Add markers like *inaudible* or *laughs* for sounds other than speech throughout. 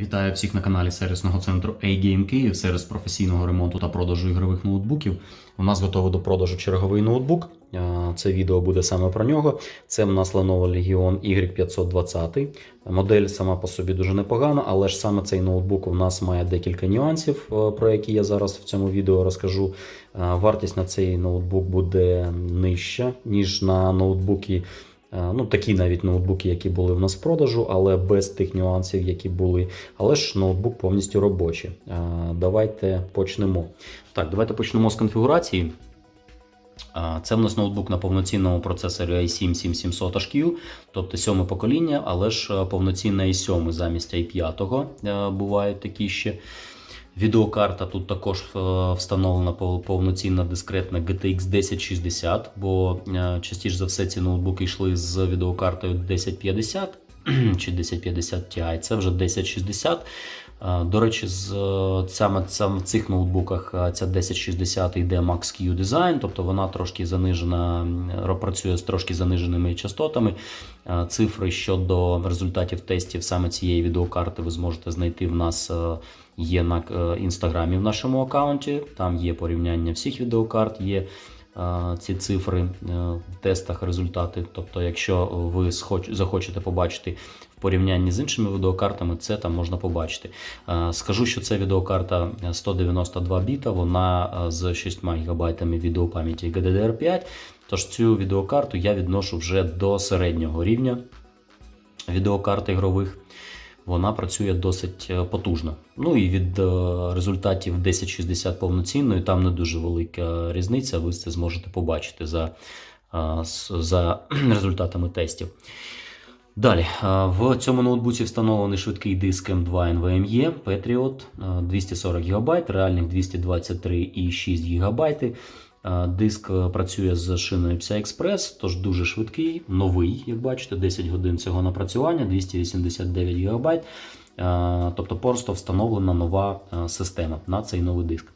Вітаю всіх на каналі сервісного центру A-Game Київ, сервіс професійного ремонту та продажу ігрових ноутбуків. У нас готовий до продажу черговий ноутбук. Це відео буде саме про нього. Це в нас Lenovo Legion Y520. Модель сама по собі дуже непогана, але ж саме цей ноутбук у нас має декілька нюансів, е, про які я зараз в цьому відео розкажу. Е, Вартість на цей ноутбук буде нижча, ніж на ноутбуки. Е, Ну, такі навіть ноутбуки, які були в нас в продажу, але без тих нюансів, які були. Але ж ноутбук повністю робочий. Е, Давайте почнемо. Так, давайте почнемо з конфігурації. Е, Це в нас ноутбук на повноцінному процесорі i7 7700HQ, тобто сьоме покоління, але ж е, повноцінний i7 замість i5 е, бувають такі ще. Відеокарта тут також е, встановлена повноцінна дискретна GTX 1060, бо е, частіше за все ці ноутбуки йшли з відеокартою 1050 *clears throat* чи 1050 Ti. Це вже 1060. Е, До речі, з е, саме, в цих ноутбуках е, ця 1060 йде Max Q Design, тобто вона трошки занижена, працює з трошки заниженими частотами. Цифри щодо результатів тестів саме цієї відеокарти ви зможете знайти в нас. Є на інстаграмі в нашому аккаунті. Там є порівняння всіх відеокарт, є ці цифри в тестах, результати. Тобто, якщо ви захочете побачити в порівнянні з іншими відеокартами, це там можна побачити. Е, Скажу, що це відеокарта 192 біта, вона е, з 6 ГБ відеопам'яті GDDR5. Тож цю відеокарту я відношу вже до середнього рівня відеокарт ігрових вона працює досить е, потужно. Ну і від е, результатів 1060 повноцінної там не дуже велика різниця. Ви це зможете побачити за, е, за *clears throat* результатами тестів. Далі, е, в цьому ноутбуці встановлений швидкий диск M2 NVMe Patriot е, 240 ГБ, реальних 223,6 ГБ. Е, Диск е, працює з шиною PCI Express, тож дуже швидкий, новий, як бачите, 10 годин цього напрацювання, 289 ГБ. Е, Тобто просто встановлена нова е, система на цей новий диск.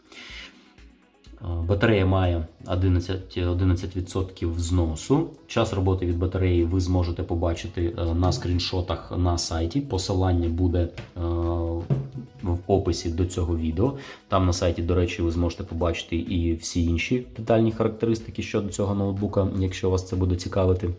Е, Батарея має 11, 11% зносу. Час роботи від батареї ви зможете побачити е, на скріншотах на сайті. Посилання буде е, в описі до цього відео. Там на сайті, до речі, ви зможете побачити і всі інші детальні характеристики щодо цього ноутбука, якщо вас це буде цікавити.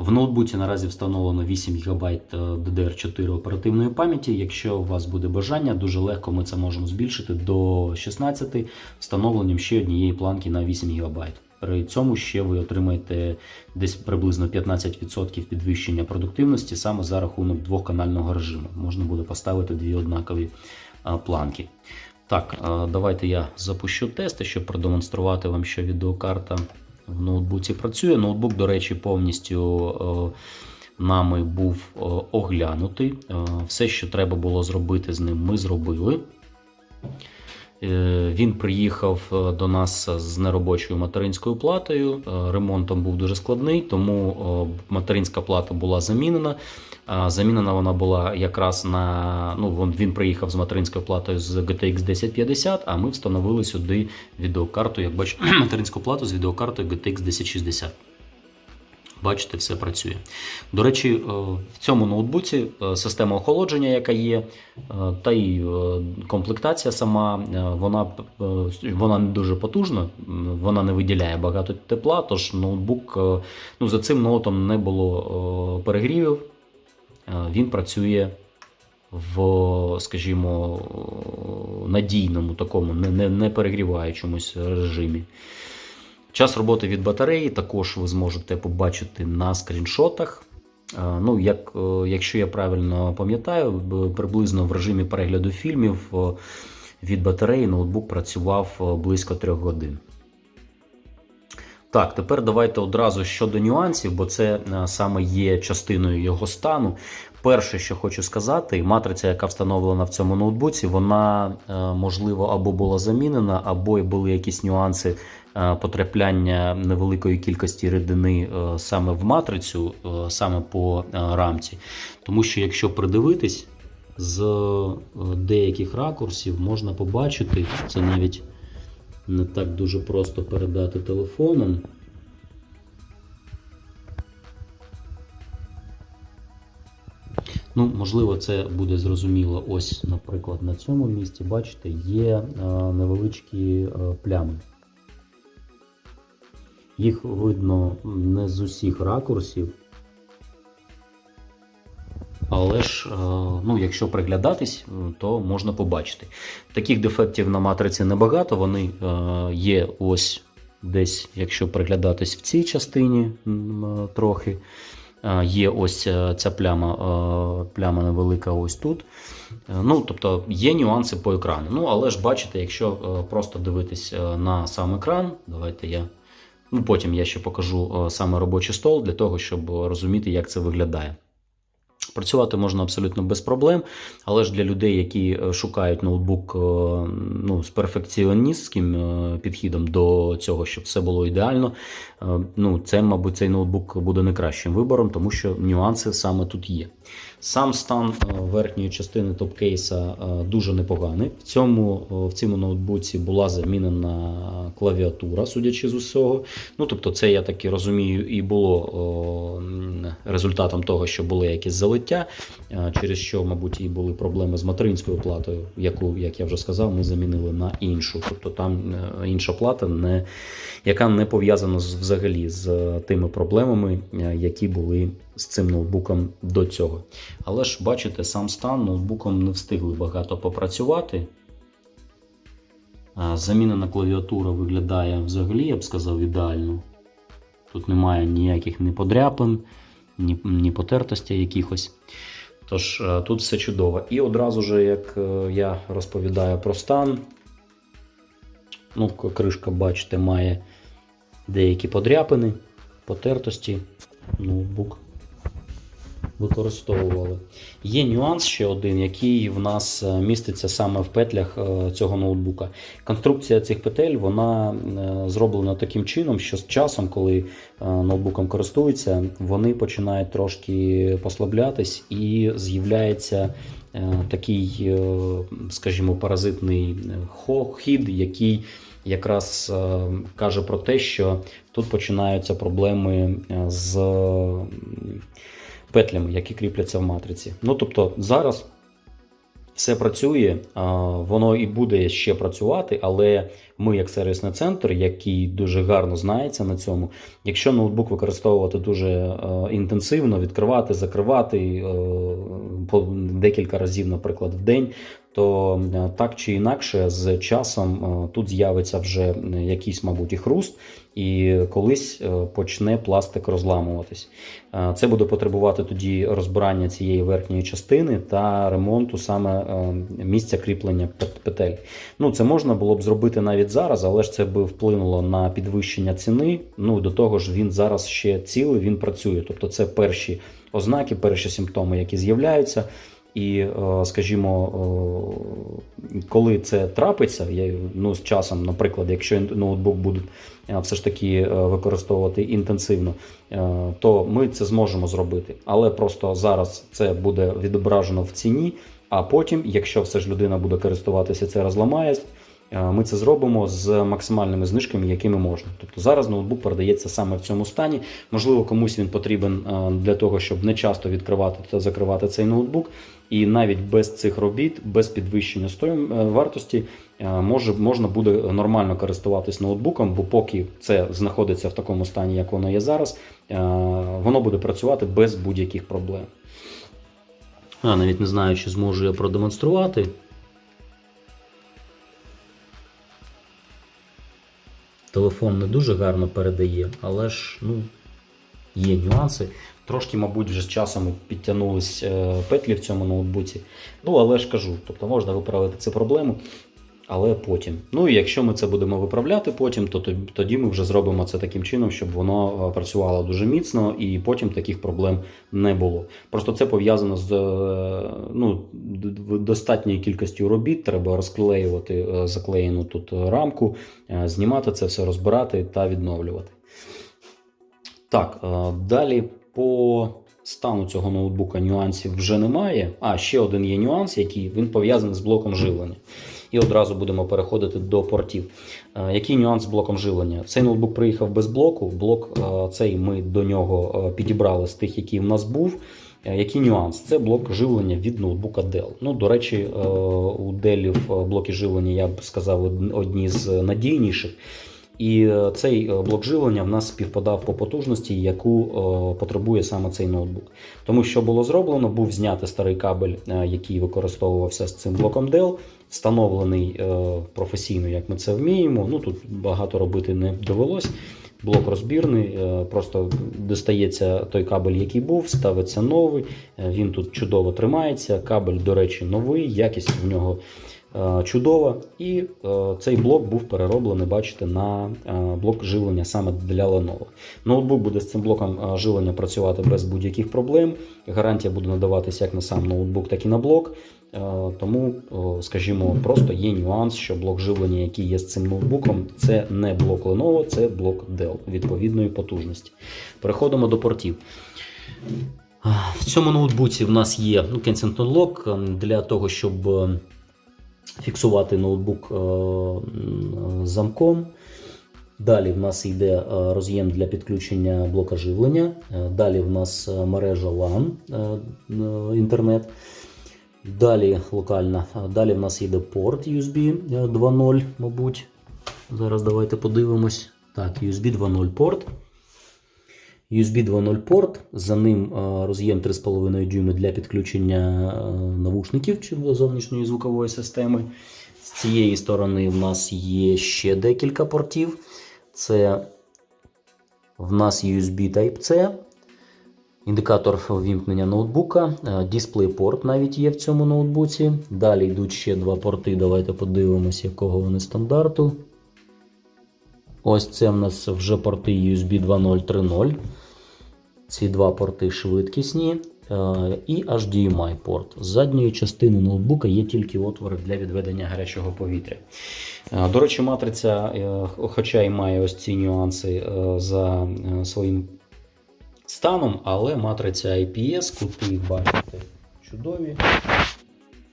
В ноутбуці наразі встановлено 8 ГБ DDR4 оперативної пам'яті. Якщо у вас буде бажання, дуже легко ми це можемо збільшити до 16 встановленням ще однієї планки на 8 ГБ. При цьому ще ви отримаєте десь приблизно 15% підвищення продуктивності саме за рахунок двохканального режиму. Можна буде поставити дві однакові планки. Так, давайте я запущу тести, щоб продемонструвати вам, що відеокарта в ноутбуці працює. Ноутбук, до речі, повністю е, нами був е, оглянутий. Е, Все, що треба було зробити з ним, ми зробили. Е, Він приїхав е, до нас з неробочою материнською платою. Е, Ремонтом був дуже складний, тому материнська плата була замінена. Замінена вона була якраз на. Ну, він приїхав з материнською платою з GTX 1050, а ми встановили сюди відеокарту, як бачите, *clears throat* материнську плату з відеокартою GTX 1060. Бачите, все працює. До речі, е, в цьому ноутбуці е, система охолодження, яка є, е, та й комплектація сама, вона, вона не дуже потужна, вона не виділяє багато тепла, тож ноутбук ну, за цим ноутом не було перегрівів. Він працює в, скажімо, надійному такому, не, не, не перегріваючомусь режимі. Час роботи від батареї також ви зможете побачити на скріншотах. Е, Ну, як, е, якщо я правильно пам'ятаю, приблизно в режимі перегляду фільмів е, від батареї ноутбук працював близько 3 годин. Так, тепер давайте одразу щодо нюансів, бо це саме є частиною його стану. Перше, що хочу сказати, матриця, яка встановлена в цьому ноутбуці, вона е, можливо або була замінена, або були якісь нюанси е, потрапляння невеликої кількості рідини е, саме в матрицю, саме по рамці. Тому що якщо придивитись з деяких ракурсів, можна побачити, це навіть не так дуже просто передати телефоном. Ну, можливо, це буде зрозуміло. Ось, наприклад, на цьому місці, бачите, є е, невеличкі е, плями. Їх видно не з усіх ракурсів. Але ж, е, ну, якщо приглядатись, то можна побачити. Таких дефектів на матриці небагато. Вони є ось десь, якщо приглядатись в цій частині трохи. Є ось е, ця пляма, е, пляма невелика ось тут. Е, Ну, тобто є нюанси по екрану. Ну, але ж бачите, якщо просто дивитись на сам екран, давайте я. Ну, потім я ще покажу саме робочий стол для того, щоб розуміти, як це виглядає. Працювати можна абсолютно без проблем, але ж для людей, які е, шукають ноутбук е, ну, з перфекціоністським е, підхідом до цього, щоб все було ідеально, ну, це, мабуть, цей ноутбук буде не кращим вибором, тому що нюанси саме тут є. Сам стан верхньої частини топкейса дуже непоганий. В цьому в цьому ноутбуці була замінена клавіатура, судячи з усього. Ну, тобто, це я так і розумію, і було результатом того, що були якісь залиття, е, через що, мабуть, і були проблеми з материнською платою, яку, як я вже сказав, ми замінили на іншу. Тобто там е, інша плата, не, яка не пов'язана взагалі з е, тими проблемами, які були з цим ноутбуком до цього. Але ж бачите, сам стан ноутбуком не встигли багато попрацювати. Замінена клавіатура виглядає взагалі, я б сказав, ідеально. Тут немає ніяких ні подряпин, ні, ні якихось. Тож е, тут все чудово. І одразу же, як е, я розповідаю про стан, ну, кришка, бачите, має деякі подряпини, потертості. Ноутбук використовували. Є нюанс ще один, який в нас е, міститься саме в петлях е, цього ноутбука. Конструкція цих петель вона е, зроблена таким чином, що з часом, коли ноутбуком користуються, вони починають трошки послаблятись і з'являється такий, скажімо, паразитний хід, який якраз каже про те, що тут починаються проблеми з петлями, які кріпляться в матриці. Ну тобто зараз все працює, воно і буде ще працювати, але ми, як сервісний центр, який дуже гарно знається на цьому, якщо ноутбук використовувати дуже інтенсивно, відкривати, закривати декілька разів, наприклад, в день. То е, так чи інакше, з часом е, тут з'явиться вже е, якийсь, мабуть, і хруст, і колись почне пластик розламуватись. Це буде потребувати тоді розбирання цієї верхньої частини та ремонту саме місця кріплення петель. Ну, це можна було б зробити навіть зараз, але ж це би вплинуло на підвищення ціни. Ну до того ж, він зараз ще цілий, він працює. Тобто, це перші ознаки, перші симптоми, які з'являються. І, е, скажімо, е, коли це трапиться, я, ну, з часом, наприклад, якщо ноутбук будуть е, все ж таки використовувати інтенсивно, то ми це зможемо зробити. Але просто зараз це буде відображено в ціні. А потім, якщо все ж людина буде користуватися, це розламає. Е, Ми це зробимо з максимальними знижками, якими можна. Тобто зараз ноутбук продається саме в цьому стані. Можливо, комусь він потрібен е, для того, щоб не часто відкривати та закривати цей ноутбук. І навіть без цих робіт, без підвищення е, вартості, може можна буде нормально користуватись ноутбуком, бо поки це знаходиться в такому стані, як воно є зараз, воно буде працювати без будь-яких проблем. А, навіть не знаю, чи зможу я продемонструвати. Телефон не дуже гарно передає, але ж ну, є нюанси. Трошки, мабуть, вже з часом підтягнулись е, петлі в цьому ноутбуці. Ну, але ж кажу, тобто можна виправити цю проблему, але потім. Ну і якщо ми це будемо виправляти потім, то тоді ми вже зробимо це таким чином, щоб воно е, працювало дуже міцно і потім таких проблем не було. Просто це пов'язано з е, ну, достатньою кількістю робіт. Треба розклеювати е, заклеєну тут рамку, знімати це все, розбирати та відновлювати. Так, далі по стану цього ноутбука нюансів вже немає. А ще один є нюанс, який він пов'язаний з блоком живлення. І одразу будемо переходити до портів. Е, Який нюанс з блоком живлення? Цей ноутбук приїхав без блоку. Блок е, цей ми до нього е, підібрали з тих, який в нас був. Який нюанс? Це блок живлення від ноутбука Dell. Ну, до речі, у Dell блоки живлення, я б сказав, одні з надійніших. І е, цей е, блок живлення в нас співпадав по потужності, яку е, потребує саме цей ноутбук. Тому що було зроблено, був знятий старий кабель, який використовувався з цим блоком Dell, встановлений професійно, як ми це вміємо. Ну тут багато робити не довелось. Блок розбірний, просто достається той кабель, який був, ставиться новий. Він тут чудово тримається. Кабель, до речі, новий, якість в нього е, чудова. І е, цей блок був перероблений, бачите, на е, блок живлення саме для Lenovo. Ноутбук буде з цим блоком живлення працювати без будь-яких проблем. Гарантія буде надаватися як на сам ноутбук, так і на блок. Тому, скажімо, просто є нюанс, що блок живлення, який є з цим ноутбуком, це не блок Lenovo, це блок Dell відповідної потужності. Переходимо до портів. В цьому ноутбуці в нас є ну, Kensington Lock ем, для того, щоб е, фіксувати ноутбук е, замком. Далі в нас йде е, роз'єм для підключення блока живлення. Е, Далі в нас мережа LAN, інтернет. Далі локальна. Далі в нас йде порт USB 2.0, мабуть. Зараз давайте подивимось. Так, USB 2.0 порт. USB 2.0 порт, за ним е, роз'єм 3,5 дюйми для підключення е, навушників чи зовнішньої звукової системи. З цієї сторони в нас є ще декілька портів. Це в нас USB Type-C, індикатор ввімкнення ноутбука, е, DisplayPort навіть є в цьому ноутбуці. Далі йдуть ще два порти. Давайте подивимося, якого вони стандарту. Ось це в нас вже порти USB 2.0 3.0. Ці два порти швидкісні е, і HDMI порт. З задньої частини ноутбука є тільки отвори для відведення гарячого повітря. Е, До речі, матриця, е, хоча і має ось ці нюанси за своїм станом, але матриця IPS, кути бачите чудові.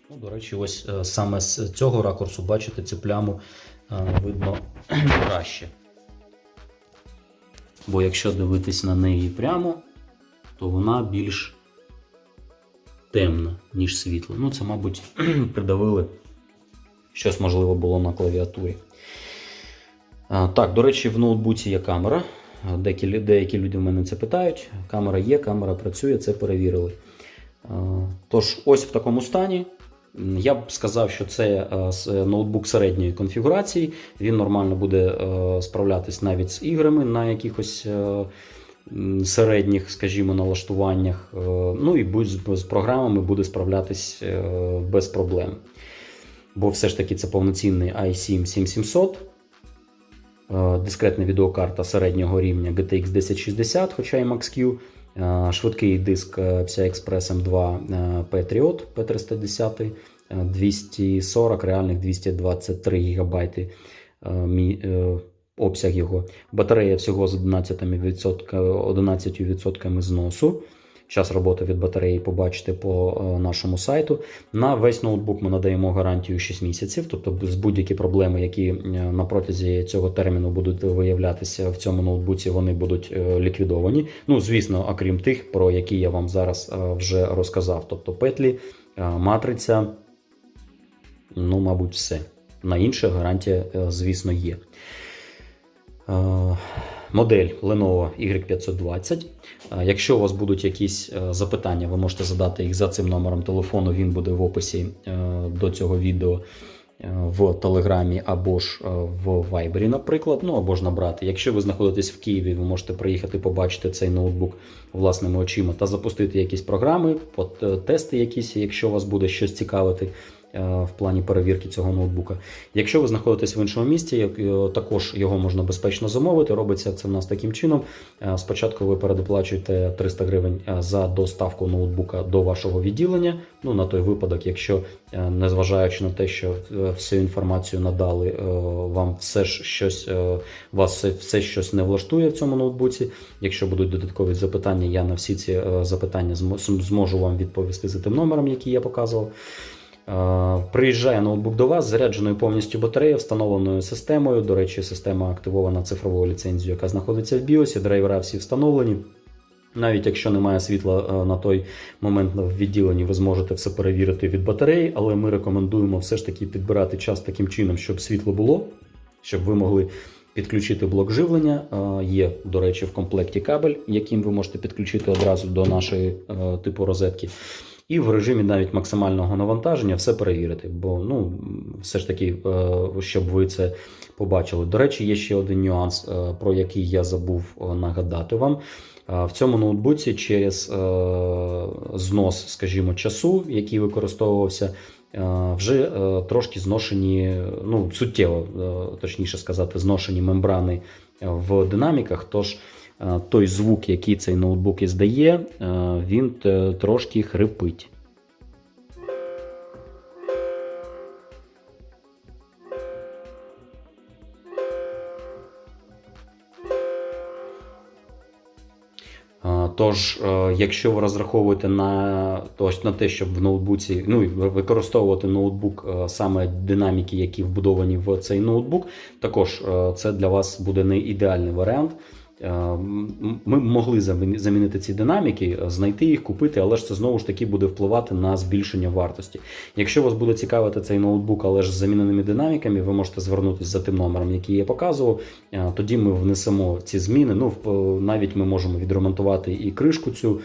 Ну, до речі, ось саме з цього ракурсу бачите цю пляму видно *clears throat* краще. Бо якщо дивитись на неї прямо, то вона більш темна, ніж світла. Ну, це, мабуть, *clears throat* придавили щось можливо було на клавіатурі. А, Так, до речі, в ноутбуці є камера. Деякі, деякі люди в мене це питають. Камера є, камера працює, це перевірили. Тож, ось в такому стані. Я б сказав, що це е, ноутбук середньої конфігурації. Він нормально буде е, справлятись навіть з іграми на якихось е, середніх, скажімо, налаштуваннях. Е, Ну і будь- з, програмами буде справлятись е, без проблем. Бо все ж таки це повноцінний i7 7700. е, Дискретна відеокарта середнього рівня GTX 1060, хоча і Max-Q. Швидкий диск е, PCI Express M2 е, Patriot P310, е, 240 реальних 223 ГБ обсяг його. Батарея всього з 11%, 11% зносу. Час роботи від батареї побачите по е, нашому сайту. На весь ноутбук ми надаємо гарантію 6 місяців, тобто з будь-які проблеми, які е, на протязі цього терміну будуть виявлятися в цьому ноутбуці, вони будуть е, ліквідовані. Ну, звісно, окрім тих, про які я вам зараз вже розказав. Тобто петлі, матриця, ну, мабуть, все. На інше гарантія, звісно, є. Е, Модель Lenovo Y520. Е, Якщо у вас будуть якісь е, запитання, ви можете задати їх за цим номером телефону. Він буде в описі до цього відео в Телеграмі або ж в Вайбері, наприклад. Ну або ж набрати. Якщо ви знаходитесь в Києві, ви можете приїхати побачити цей ноутбук власними очима та запустити якісь програми, тести якісь, якщо вас буде щось цікавити в плані перевірки цього ноутбука. Якщо ви знаходитесь в іншому місті, е, також його можна безпечно замовити. Робиться це в нас таким чином. Е, Спочатку ви передоплачуєте 300 гривень е, за доставку ноутбука до вашого відділення. Ну на той випадок, якщо е, незважаючи на те, що е, всю інформацію надали, е, вам все ж щось е, вас все, щось не влаштує в цьому ноутбуці. Якщо будуть додаткові запитання, я на всі ці е, запитання зможу вам відповісти за тим номером, який я показував. Е, Приїжджає ноутбук до вас зарядженою повністю батареєю, встановленою системою. До речі, система активована цифровою ліцензією, яка знаходиться в BIOS, драйвера всі встановлені. Навіть якщо немає світла е, на той момент в відділенні, ви зможете все перевірити від батареї, але ми рекомендуємо все ж таки підбирати час таким чином, щоб світло було, щоб ви могли підключити блок живлення. Е, Є, до речі, в комплекті кабель, яким ви можете підключити одразу до нашої типу розетки. І в режимі навіть максимального навантаження все перевірити. Бо ну, все ж таки, е, щоб ви це побачили. До речі, є ще один нюанс, е, про який я забув е, нагадати вам. В цьому ноутбуці через знос, скажімо, часу, який використовувався, вже трошки зношені, ну суттєво, точніше сказати, зношені мембрани в динаміках. Тож той звук, який цей ноутбук іздає, е, він е, трошки хрипить. Е, Тож, е, якщо ви розраховуєте на, тож, на те, щоб в ноутбуці ну, використовувати ноутбук е, саме динаміки, які вбудовані в цей ноутбук, також е, це для вас буде не ідеальний варіант. Е, Ми могли замінити ці динаміки, е, знайти їх, купити, але ж це знову ж таки буде впливати на збільшення вартості. Якщо вас буде цікавити цей ноутбук, але ж з заміненими динаміками, ви можете звернутися за тим номером, який я показував. Е, Тоді ми внесемо ці зміни. Ну, навіть ми можемо відремонтувати і кришку цю.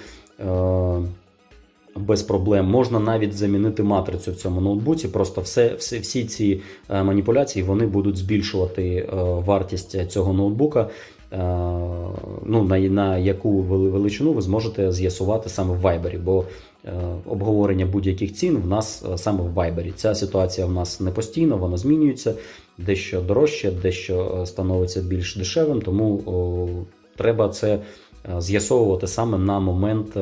Без проблем можна навіть замінити матрицю в цьому ноутбуці. Просто все, все, всі ці маніпуляції вони будуть збільшувати вартість цього ноутбука. Е, ну, на, на яку величину ви зможете з'ясувати саме в Viber, бо е, обговорення будь-яких цін в нас е, саме в Viber. Ця ситуація в нас не постійно, вона змінюється, дещо дорожче, дещо становиться більш дешевим, тому о, треба це з'ясовувати саме на момент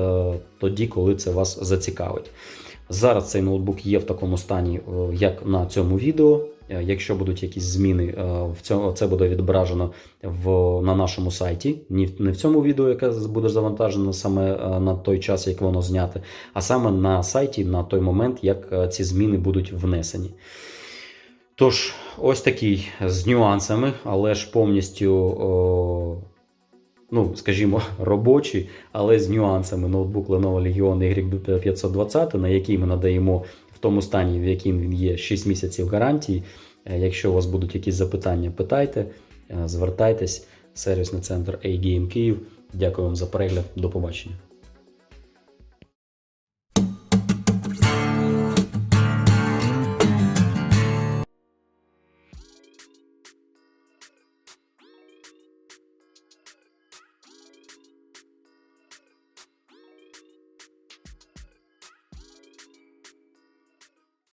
тоді, коли це вас зацікавить. Зараз цей ноутбук є в такому стані, як на цьому відео. Е, Якщо будуть якісь зміни, е, в цьому це буде відображено в на нашому сайті. Не в цьому відео, яке буде завантажено саме е, на той час, як воно зняте, а саме на сайті на той момент, як ці зміни будуть внесені. Тож, ось такий з нюансами, але ж повністю, о, ну, скажімо, *laughs* робочий, але з нюансами ноутбук Lenovo Legion Y520, на який ми надаємо в тому стані, в яким він є 6 місяців гарантії. Е, Якщо у вас будуть якісь запитання, питайте, е, звертайтесь. Сервісний центр A-Game Київ. Дякую вам за перегляд. До побачення.